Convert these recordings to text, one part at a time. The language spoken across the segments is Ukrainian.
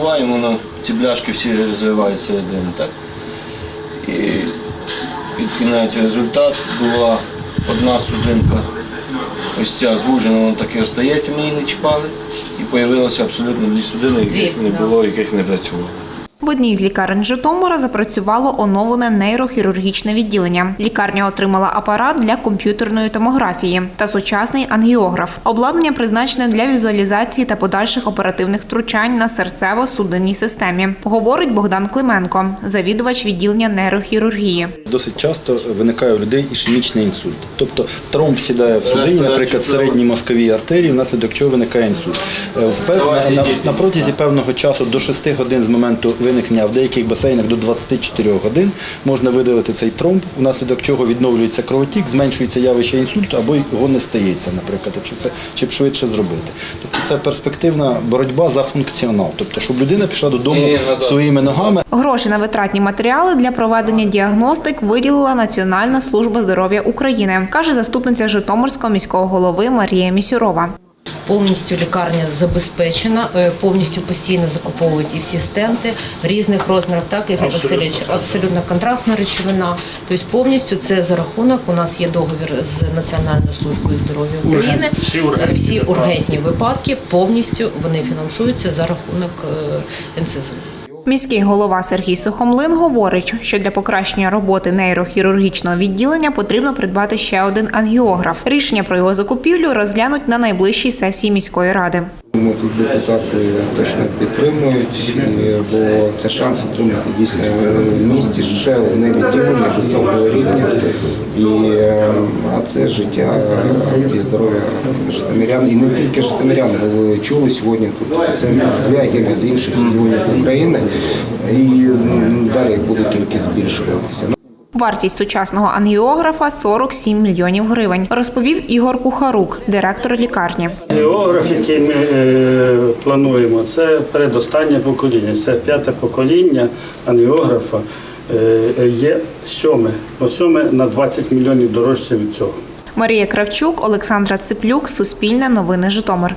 надуваємо, воно ці бляшки всі розвиваються один. Так? І під кінець результат була одна судинка. Ось ця звужена, вона так і остається, ми її не чіпали. І з'явилося абсолютно дві судини, яких не було, яких не працювало. В одній з лікарень Житомира запрацювало оновлене нейрохірургічне відділення. Лікарня отримала апарат для комп'ютерної томографії та сучасний ангіограф. Обладнання призначене для візуалізації та подальших оперативних втручань на серцево-судинній системі. Говорить Богдан Клименко, завідувач відділення нейрохірургії. Досить часто виникає у людей ішемічний інсульт. Тобто тромб сідає в судині, наприклад, в середній мозковій артерії, внаслідок чого виникає інсульт. Е, в на, на, на протязі певного часу до 6 годин з моменту виникнення, а в деяких басейнах до 24 годин можна видалити цей тромб, внаслідок чого відновлюється кровотік, зменшується явище інсульту або його не стається, наприклад, якщо це чим швидше зробити. Тобто це перспективна боротьба за функціонал, тобто щоб людина пішла додому назад. своїми ногами. Гроші на витратні матеріали для проведення діагностик виділила Національна служба здоров'я України, каже заступниця Житомирського міського голови Марія Місюрова. Повністю лікарня забезпечена, е, повністю постійно закуповують і всі стенти різних розмірів. Так, Ігор Васильович, абсолютно контрастна речовина. Тобто повністю це за рахунок. У нас є договір з Національною службою здоров'я України. Е, Всі ургентні випадки повністю вони фінансуються за рахунок е, НСЗУ. Міський голова Сергій Сухомлин говорить, що для покращення роботи нейрохірургічного відділення потрібно придбати ще один ангіограф. Рішення про його закупівлю розглянуть на найближчій сесії міської ради. Тому тут депутати точно підтримують, бо це шанс отримати дійсно в місті ще одне відділення високого рівня. І, е, а це життя і здоров'я житомирян. І не тільки житомирян, ви чули сьогодні тут пацієнти з з інших регіонів України. І далі буде тільки збільшуватися. Вартість сучасного ангіографа 47 мільйонів гривень, розповів Ігор Кухарук, директор лікарні. Географ, який ми е, плануємо, це передостаннє покоління, це п'яте покоління ангіографа. Е, є сьоме, но сьоме на 20 мільйонів дорожче від цього. Марія Кравчук, Олександра Циплюк, Суспільне новини Житомир.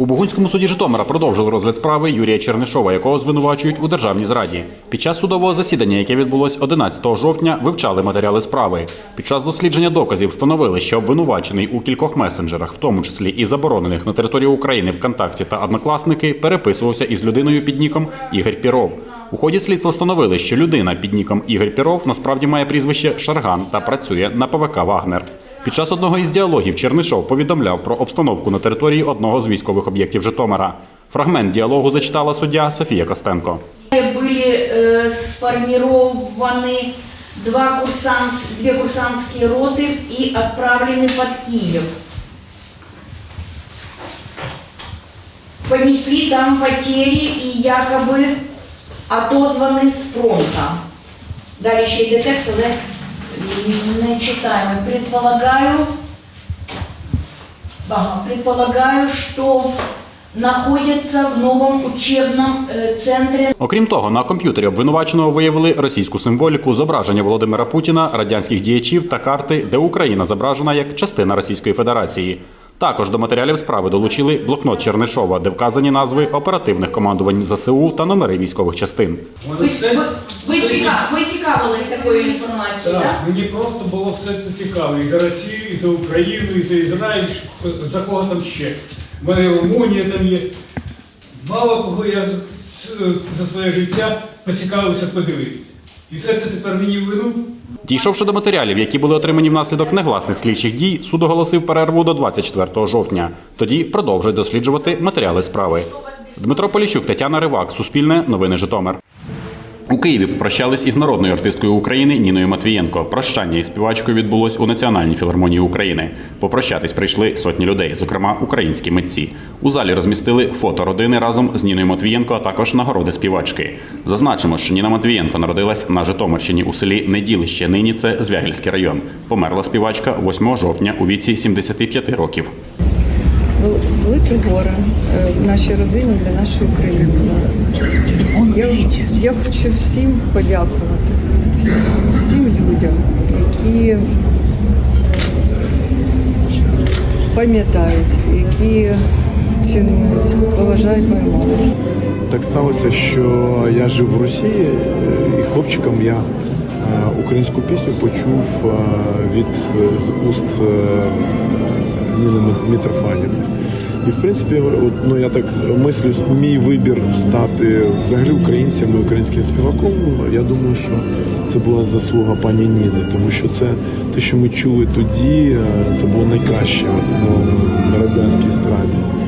У Бугунському суді Житомира продовжили розгляд справи Юрія Чернишова, якого звинувачують у державній зраді. Під час судового засідання, яке відбулось 11 жовтня, вивчали матеріали справи. Під час дослідження доказів встановили, що обвинувачений у кількох месенджерах, в тому числі і заборонених на території України ВКонтакті та однокласники, переписувався із людиною під ніком Ігор Піров. У ході слідства встановили, що людина під ніком Ігор Піров насправді має прізвище Шарган та працює на ПВК Вагнер. Під час одного із діалогів Чернишов повідомляв про обстановку на території одного з військових об'єктів Житомира. Фрагмент діалогу зачитала суддя Софія Костенко. были э, сформированы два курсант, две курсантские роты и отправлены под Киев. Понесли там потери и якобы отозваны с фронта. Далее еще и до текста, да, не читаем. Предполагаю, ага, предполагаю, что знаходяться в новому учебному центрі. Окрім того, на комп'ютері обвинуваченого виявили російську символіку, зображення Володимира Путіна, радянських діячів та карти, де Україна зображена як частина Російської Федерації. Також до матеріалів справи долучили блокнот Чернишова, де вказані назви оперативних командувань ЗСУ та номери військових частин. Ви, ви, ви, ціка, ви цікавились такою інформацією, Так, так? мені просто було все це цікаво. І за Росію, і за Україну, і за Ізраїль, за кого там ще. У мене Румунія там є. Мало кого я за своє життя поцікавився подивитися. І все це тепер мені в вину. Дійшовши до матеріалів, які були отримані внаслідок негласних слідчих дій, суд оголосив перерву до 24 жовтня. Тоді продовжує досліджувати матеріали справи. Дмитро Поліщук, Тетяна Ривак, Суспільне, Новини Житомир. У Києві попрощались із народною артисткою України Ніною Матвієнко. Прощання із співачкою відбулось у Національній філармонії України. Попрощатись прийшли сотні людей, зокрема українські митці. У залі розмістили фото родини разом з Ніною Матвієнко, а також нагороди співачки. Зазначимо, що Ніна Матвієнко народилась на Житомирщині у селі Неділище. Нині це Звягельський район. Померла співачка 8 жовтня у віці 75 років. Вел- велике горе е, в нашій родині для нашої країни зараз. Я, я хочу всім подякувати, всім- людям, які пам'ятають, які цінують, поважають мою маму. Так сталося, що я жив в Росії, е, і хлопчиком я українську пісню почув е, від з уст е, Ніни Мітрофанівни. І в принципі, ну я так мислю, мій вибір стати взагалі українцем і українським співаком. Я думаю, що це була заслуга пані Ніни, тому що це те, що ми чули тоді, е, це було найкраще на радянській естраді.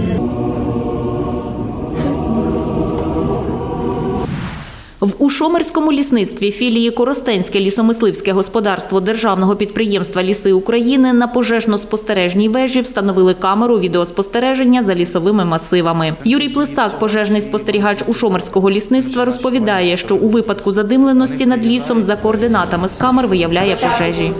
В Ушомерському лісництві філії Коростенське лісомисливське господарство державного підприємства Ліси України на пожежно-спостережній вежі встановили камеру відеоспостереження за лісовими масивами. Юрій Плесак, пожежний спостерігач Ушомерського лісництва, розповідає, що у випадку задимленості над лісом за координатами з камер виявляє пожежі.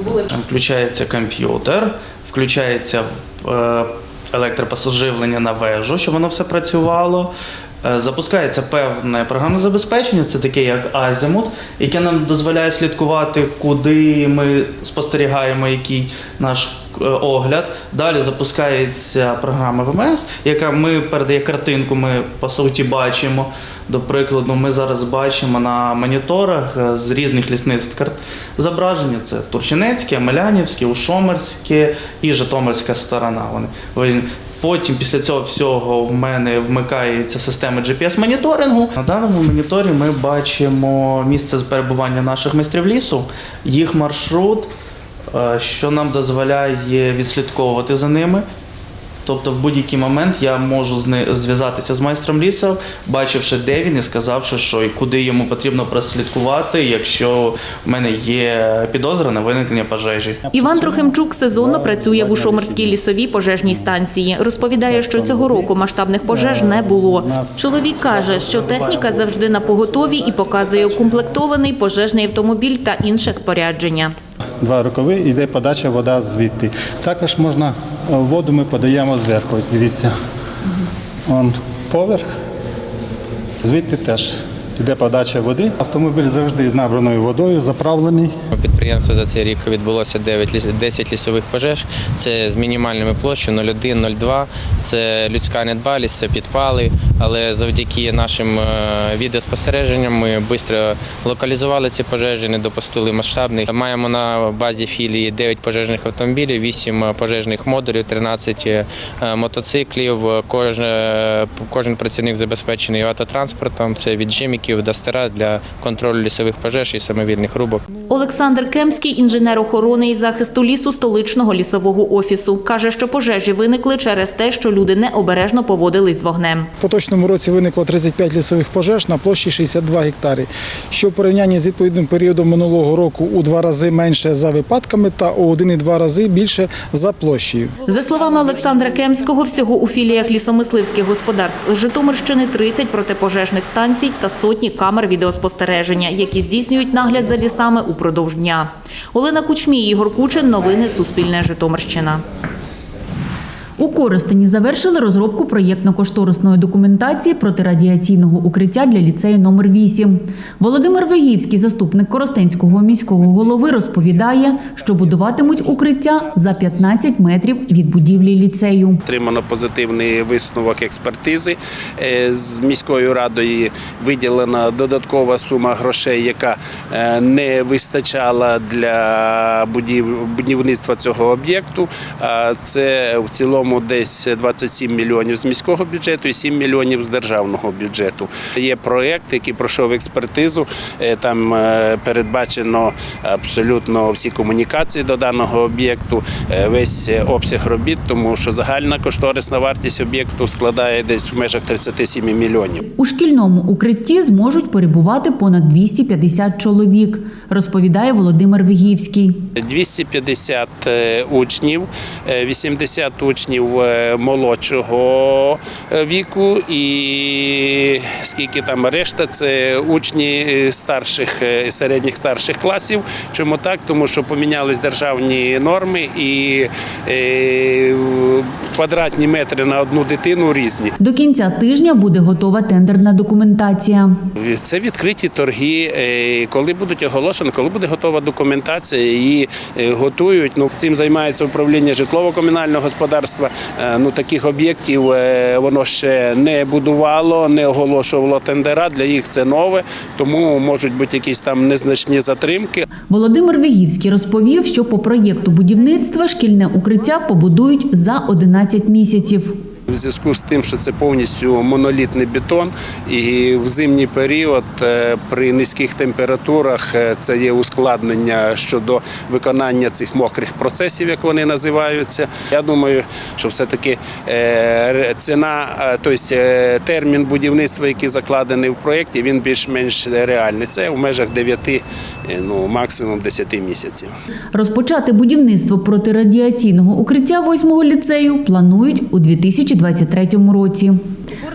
Включається комп'ютер, включається е, електропосаживлення на вежу, щоб воно все працювало. Е, Запускається певне програмне забезпечення, це таке як Азімут, яке нам дозволяє слідкувати, куди ми спостерігаємо, який наш е, огляд. Далі запускається програма ВМС, яка ми передає картинку, ми по суті бачимо. До прикладу, ми зараз бачимо на моніторах е, з різних лісництв кар- зображення. Це Турчинецьке, Мелянівське, Ушомерське і Житомирська сторона. Вони- Потім після цього всього в мене вмикається система GPS-моніторингу. На даному моніторі ми бачимо місце перебування наших майстрів лісу, їх маршрут, е, що нам дозволяє відслідковувати за ними. Тобто в будь-який момент я можу зв'язатися з майстром лісу, бачивши, де він, і сказавши, що і куди йому потрібно прослідкувати, якщо в мене є підозра на виникнення пожежі. Іван Трохимчук сезонно працює в Ушомерській лісовій пожежній станції. Розповідає, що цього року масштабних пожеж не було. Чоловік каже, що техніка завжди на поготові і показує укомплектований пожежний автомобіль та інше спорядження. Два рукави йде подача вода звідти. Також можна е, воду ми подаємо зверху. Ось дивіться. Он поверх. Звідти теж йде подача води. Автомобіль завжди з набраною водою, заправлений. У підприємстві за цей рік відбулося 9, 10 лісових пожеж. Це з мінімальними площами 0,1, 0,2. Це людська недбалість, це підпали. Але завдяки нашим е, відеоспостереженням ми швидко локалізували ці пожежі, не допустили масштабних. Маємо на базі філії 9 пожежних автомобілів, 8 пожежних модулів, 13 е, мотоциклів. Кожен, кожен працівник забезпечений автотранспортом. Це від жиміків до стара для контролю лісових пожеж і самовільних рубок. Олександр Кемський, інженер охорони і захисту лісу столичного лісового офісу, каже, що пожежі виникли через те, що люди необережно поводились з вогнем. В поточному році виникло 35 лісових пожеж на площі 62 гектари, що в порівнянні з відповідним періодом минулого року у два рази менше за випадками та у 1,2 рази більше за площею. За словами Олександра Кемського, всього у філіях лісомисливських господарств Житомирщини 30 протипожежних станцій та сотні камер відеоспостереження, які здійснюють нагляд за лісами упродовж дня. Олена Кучмій, Ігор Кучин. Новини Суспільне Житомирщина. У Коростені завершили розробку проєктно-кошторисної документації протирадіаційного укриття для ліцею номер 8 Володимир Вигівський, заступник Коростенського міського голови, розповідає, що будуватимуть укриття за 15 метрів від будівлі ліцею. Отримано позитивний висновок експертизи. Е, З міською радою виділена додаткова сума грошей, яка е, не вистачала для будів- будівництва цього об'єкту. Це в цілому десь 27 мільйонів з міського бюджету і 7 мільйонів з державного бюджету. Є проєкт, який пройшов експертизу. Е, Там е, передбачено абсолютно всі комунікації до даного об'єкту, е, весь обсяг робіт, тому що загальна кошторисна вартість об'єкту складає десь в межах 37 мільйонів. У шкільному укритті зможуть перебувати понад 250 чоловік, розповідає Володимир Вигівський. 250 е, учнів, е, 80 учнів е, молодшого е, віку, і скільки там решта, це учні старших е, середніх старших класів. Чому так? Тому що помінялись державні норми і квадратні метри на одну дитину різні. До кінця тижня буде готова тендерна документація. Це відкриті торги. Коли будуть оголошені, коли буде готова документація, її готують. Ну цим займається управління житлово-комунального господарства. Е, ну, таких об'єктів е, воно ще не будувало, не оголошувало тендера. Для їх це нове, тому можуть бути якісь там незначні затримки. Володимир Вігівський розповів, що по проєкту будівництва шкільне укриття побудують за 11 місяців. В зв'язку з тим, що це повністю монолітний бетон, і в зимній період е, при низьких температурах е, це є ускладнення щодо виконання цих мокрих процесів, як вони називаються. Я думаю, що все-таки е, ціна, тобто термін будівництва, який закладений в проєкті, він більш-менш реальний. Це в межах 9, е, ну максимум 10 місяців. Розпочати будівництво протирадіаційного укриття восьмого ліцею планують у 2023 році.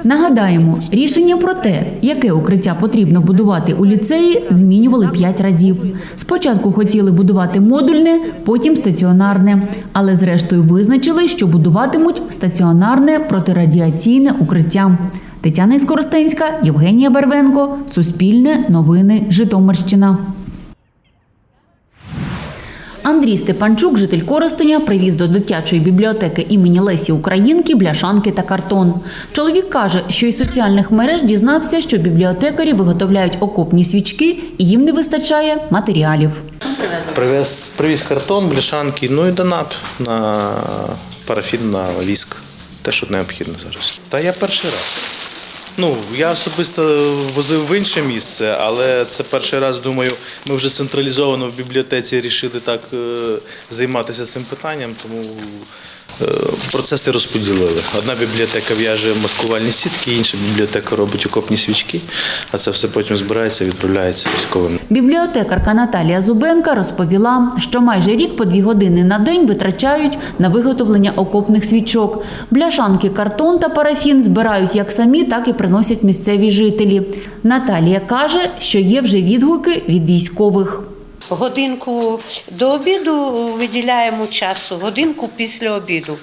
Нагадаємо, рішення про те, яке укриття потрібно будувати у ліцеї, змінювали п'ять разів. Спочатку хотіли будувати модульне, потім стаціонарне, але зрештою визначили, що будуватимуть стаціонарне протирадіаційне укриття. Тетяна Іскоростенська, Євгенія Бервенко, Суспільне, Новини, Житомирщина. Андрій Степанчук, житель Коростеня, привіз до дитячої бібліотеки імені Лесі Українки бляшанки та картон. Чоловік каже, що із соціальних мереж дізнався, що бібліотекарі виготовляють окопні свічки і їм не вистачає матеріалів. Привез, привіз картон, бляшанки, ну і донат на парафін на віск. Те, що необхідно зараз. Та я перший раз. Ну, я особисто возив в інше місце, але це перший раз, думаю, ми вже централізовано в бібліотеці рішили так е, займатися цим питанням, тому процеси розподілили. Одна бібліотека в'яже маскувальні сітки, інша бібліотека робить окопні свічки, а це все потім збирається і відправляється військовим. Бібліотекарка Наталія Зубенка розповіла, що майже рік по дві години на день витрачають на виготовлення окопних свічок. Бляшанки, картон та парафін збирають як самі, так і приносять місцеві жителі. Наталія каже, що є вже відгуки від військових. Годинку до обіду виділяємо часу, годинку після обіду.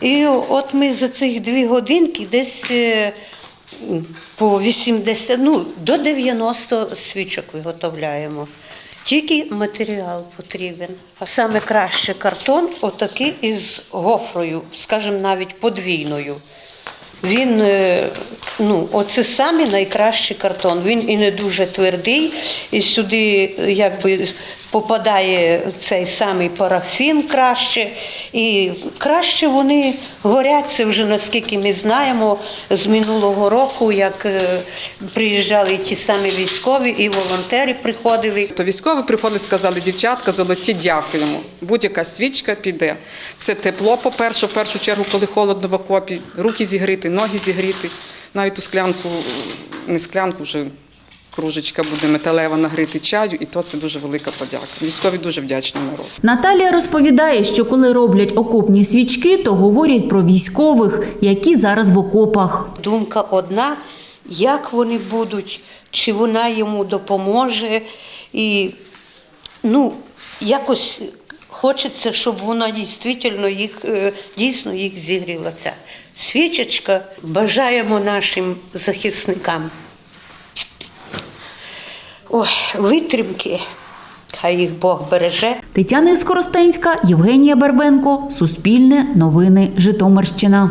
І от ми за цих дві годинки десь е, по 80, ну, до 90 свічок виготовляємо. Тільки матеріал потрібен. А саме краще картон отакий із гофрою, скажімо, навіть подвійною. Він, е, ну, оце самі найкращий картон. Він і не дуже твердий, і сюди якби попадає цей самий парафін краще. І краще вони горять. Це вже наскільки ми знаємо з минулого року, як е, приїжджали ті самі військові і волонтери приходили. То військові приходили, сказали, дівчатка, золоті, дякуємо. Будь-яка свічка піде. Це тепло, по-перше, в першу чергу, коли холодно в окопі, руки зігріти, ноги зігріти. Навіть ту склянку, не склянку, вже кружечка буде металева нагріти чаю, і то це дуже велика подяка. Військові дуже вдячні народ. Наталія розповідає, що коли роблять окопні свічки, то говорять про військових, які зараз в окопах. Думка одна, як вони будуть, чи вона йому допоможе. І ну, якось хочеться, щоб вона дійсно їх, е, дійсно їх зігріла. Ця свічечка. Бажаємо нашим захисникам. Ой, витримки, хай їх Бог береже. Тетяна Скоростенська, Євгенія Бервенко, Суспільне, Новини, Житомирщина.